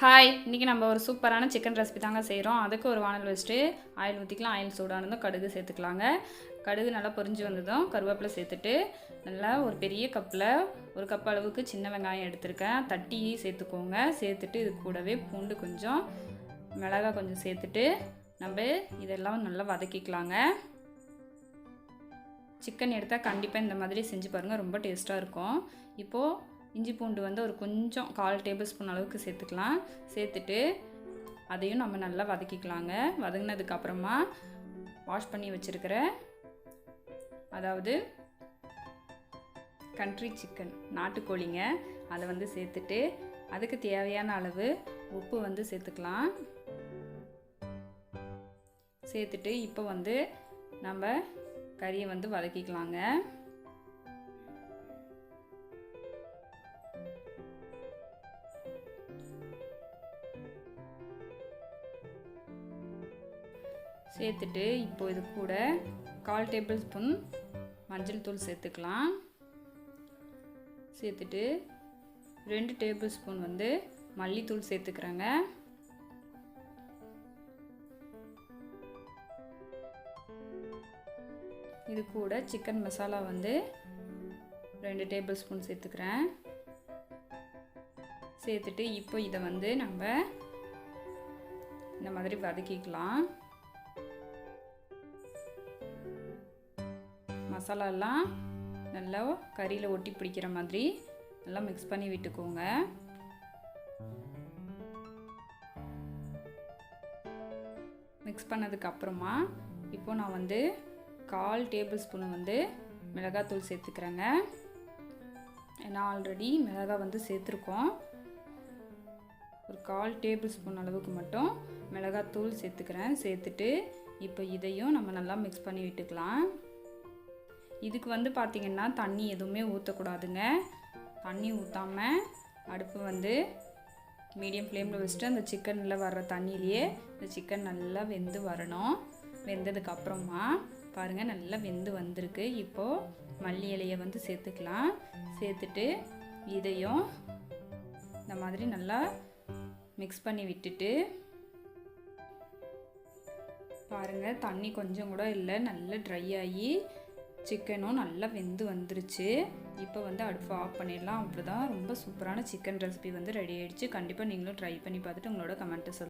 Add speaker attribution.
Speaker 1: Hi இன்றைக்கி நம்ம ஒரு சூப்பரான சிக்கன் ரெசிபி தாங்க செய்கிறோம் அதுக்கு ஒரு வானல் வச்சுட்டு ஆயில் ஊற்றிக்கலாம் ஆயில் சூடானதும் கடுகு சேர்த்துக்கலாங்க. கடுகு நல்லா பொரிஞ்சு வந்ததும் கருவேப்பிலை சேர்த்துட்டு நல்லா ஒரு பெரிய கப்பில் ஒரு கப் அளவுக்கு சின்ன வெங்காயம் எடுத்திருக்கேன். தட்டி சேர்த்துக்கோங்க. சேர்த்துட்டு இது கூடவே பூண்டு கொஞ்சம் மிளகாய் கொஞ்சம் சேர்த்துட்டு நம்ம இதெல்லாம் நல்லா வதக்கிக்கலாங்க. சிக்கன் எடுத்தால் கண்டிப்பாக இந்த மாதிரி செஞ்சு பாருங்கள் ரொம்ப டேஸ்ட்டாக இருக்கும். இப்போது இஞ்சி பூண்டு வந்து ஒரு கொஞ்சம் கால் டேபிள் ஸ்பூன் அளவுக்கு சேர்த்துக்கலாம். சேர்த்துட்டு அதையும் நம்ம நல்லா வதக்கிக்கலாங்க. வதங்கினதுக்கப்புறமா வாஷ் பண்ணி வச்சுருக்கிற அதாவது கண்ட்ரி சிக்கன் நாட்டுக்கோழிங்க அதை வந்து சேர்த்துட்டு அதுக்கு தேவையான அளவு உப்பு வந்து சேர்த்துக்கலாம். சேர்த்துட்டு இப்போ வந்து நம்ம கறியை வந்து வதக்கிக்கலாங்க. சேர்த்துட்டு இப்போ இது கூட கால் டேபிள் ஸ்பூன் மஞ்சள் தூள் சேர்த்துக்கலாம். சேர்த்துட்டு ரெண்டு டேபிள் ஸ்பூன் வந்து மல்லித்தூள் சேர்த்துக்கிறேங்க. இது கூட சிக்கன் மசாலா வந்து ரெண்டு டேபிள் ஸ்பூன் சேர்த்துக்கிறேன். சேர்த்துட்டு இப்போ இதை வந்து நம்ம இந்த மாதிரி வதக்கிக்கலாம். மசாலாலாம் நல்லா கறியில் ஒட்டி பிடிக்கிற மாதிரி நல்லா மிக்ஸ் பண்ணி விட்டுக்கோங்க. மிக்ஸ் பண்ணதுக்கப்புறமா இப்போ நான் வந்து கால் டேபிள் ஸ்பூன் வந்து மிளகாத்தூள் சேர்த்துக்கிறேங்க. ஏன்னா ஆல்ரெடி மிளகாய் வந்து சேர்த்துருக்கோம். ஒரு கால் டேபிள் ஸ்பூன் அளவுக்கு மட்டும் மிளகாத்தூள் சேர்த்துக்கிறேன். சேர்த்துட்டு இப்போ இதையும் நம்ம நல்லா மிக்ஸ் பண்ணி விட்டுக்கலாம். இதுக்கு வந்து பார்த்திங்கன்னா தண்ணி எதுவுமே ஊற்றக்கூடாதுங்க தண்ணி ஊற்றாமல் அடுப்பு வந்து மீடியம் ஃப்ளேமில் வச்சுட்டு அந்த சிக்கனில் வர்ற தண்ணியிலையே இந்த சிக்கன் நல்லா வெந்து வரணும். வெந்ததுக்கப்புறமா பாருங்கள் நல்லா வெந்து வந்திருக்கு. இப்போது மல்லி இலையை வந்து சேர்த்துக்கலாம். சேர்த்துட்டு இதையும் இந்த மாதிரி நல்லா மிக்ஸ் பண்ணி விட்டுட்டு பாருங்கள் தண்ணி கொஞ்சம் கூட இல்லை நல்லா ட்ரை ஆகி சிக்கனும் நல்லா வெந்து வந்துருச்சு. இப்போ வந்து அடுப்பு ஆஃப் பண்ணிடலாம். அவ்வளோதான் ரொம்ப சூப்பரான சிக்கன் ரெசிபி வந்து ரெடி ஆகிடுச்சு கண்டிப்பாக நீங்களும் ட்ரை பண்ணி பார்த்துட்டு உங்களோட கமெண்ட்டை சொல்லுங்கள்